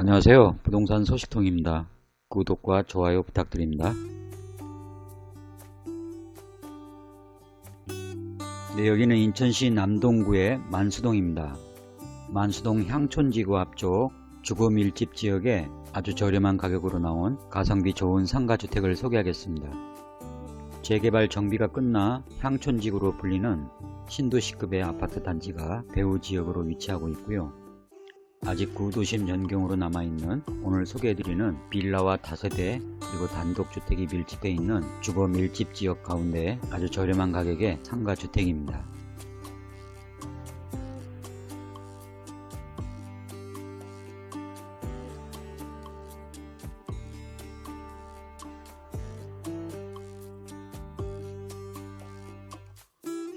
안녕하세요. 부동산 소식통입니다. 구독과 좋아요 부탁드립니다. 네, 여기는 인천시 남동구의 만수동입니다. 만수동 향촌지구 앞쪽 주거 밀집 지역에 아주 저렴한 가격으로 나온 가성비 좋은 상가주택을 소개하겠습니다. 재개발 정비가 끝나 향촌지구로 불리는 신도시급의 아파트 단지가 배후 지역으로 위치하고 있고요. 아직 구도심 전경으로 남아있는 오늘 소개해드리는 빌라와 다세대 그리고 단독주택이 밀집되어 있는 주거 밀집 지역 가운데 아주 저렴한 가격의 상가주택입니다.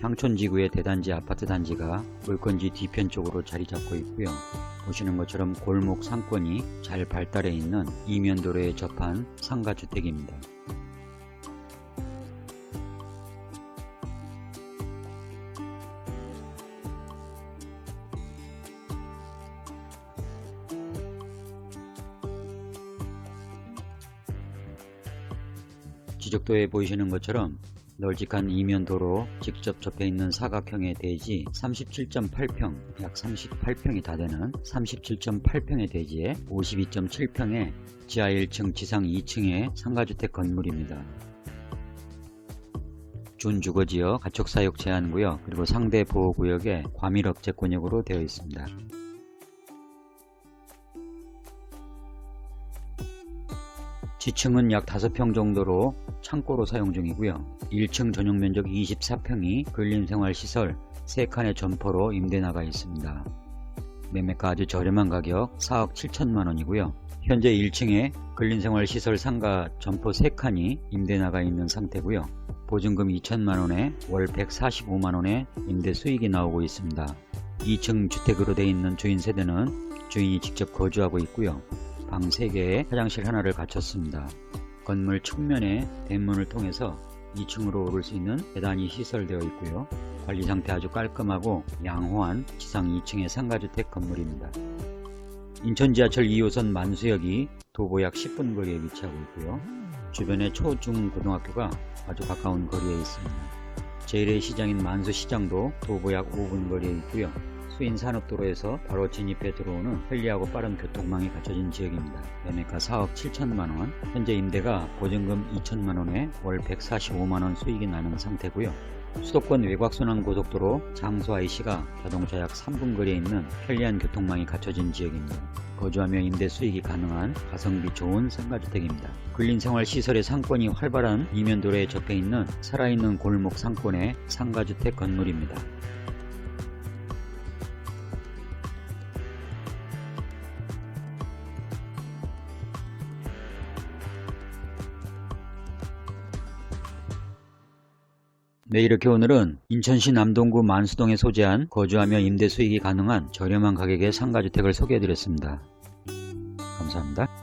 향촌지구의 대단지 아파트 단지가 물건지 뒤편 쪽으로 자리 잡고 있고요. 보시는 것처럼 골목 상권이 잘 발달해 있는 이면도로에 접한 상가주택입니다. 지적도에 보이시는 것처럼 널찍한 이면도로 직접 접해 있는 사각형의 대지 37.8평, 약 38평이 다 되는 37.8평의 대지에 52.7평의 지하 1층, 지상 2층의 상가주택 건물입니다. 준주거지역 가축사육 제한구역 그리고 상대 보호구역에 과밀업체권역으로 되어 있습니다. 지층은 약 5평 정도로 창고로 사용 중이고요. 1층 전용 면적 24평이 근린생활시설 3칸의 점포로 임대 나가 있습니다. 매매가 아주 저렴한 가격 4억 7천만 원이고요. 현재 1층에 근린생활시설 상가 점포 3칸이 임대 나가 있는 상태고요. 보증금 2천만 원에 월 145만 원의 임대 수익이 나오고 있습니다. 2층 주택으로 되어 있는 주인 세대는 주인이 직접 거주하고 있고요. 방 3개에 화장실 하나를 갖췄습니다. 건물 측면에 대문을 통해서 2층으로 오를 수 있는 계단이 시설되어 있고요. 관리 상태 아주 깔끔하고 양호한 지상 2층의 상가주택 건물입니다. 인천 지하철 2호선 만수역이 도보 약 10분 거리에 위치하고 있고요. 주변에 초, 중, 고등학교가 아주 가까운 거리에 있습니다. 제1의 시장인 만수시장도 도보 약 5분 거리에 있고요. 수인산업도로에서 바로 진입해 들어오는 편리하고 빠른 교통망이 갖춰진 지역입니다. 매매가 4억 7천만원, 현재 임대가 보증금 2천만원에 월 145만원 수익이 나는 상태고요. 수도권 외곽순환고속도로 장수 IC가 자동차 약 3분 거리에 있는 편리한 교통망이 갖춰진 지역입니다. 거주하며 임대 수익이 가능한 가성비 좋은 상가주택입니다. 근린생활시설의 상권이 활발한 이면도로에 접해 있는 살아있는 골목 상권의 상가주택 건물입니다. 네, 이렇게 오늘은 인천시 남동구 만수동에 소재한 거주하며 임대 수익이 가능한 저렴한 가격의 상가주택을 소개해드렸습니다. 감사합니다.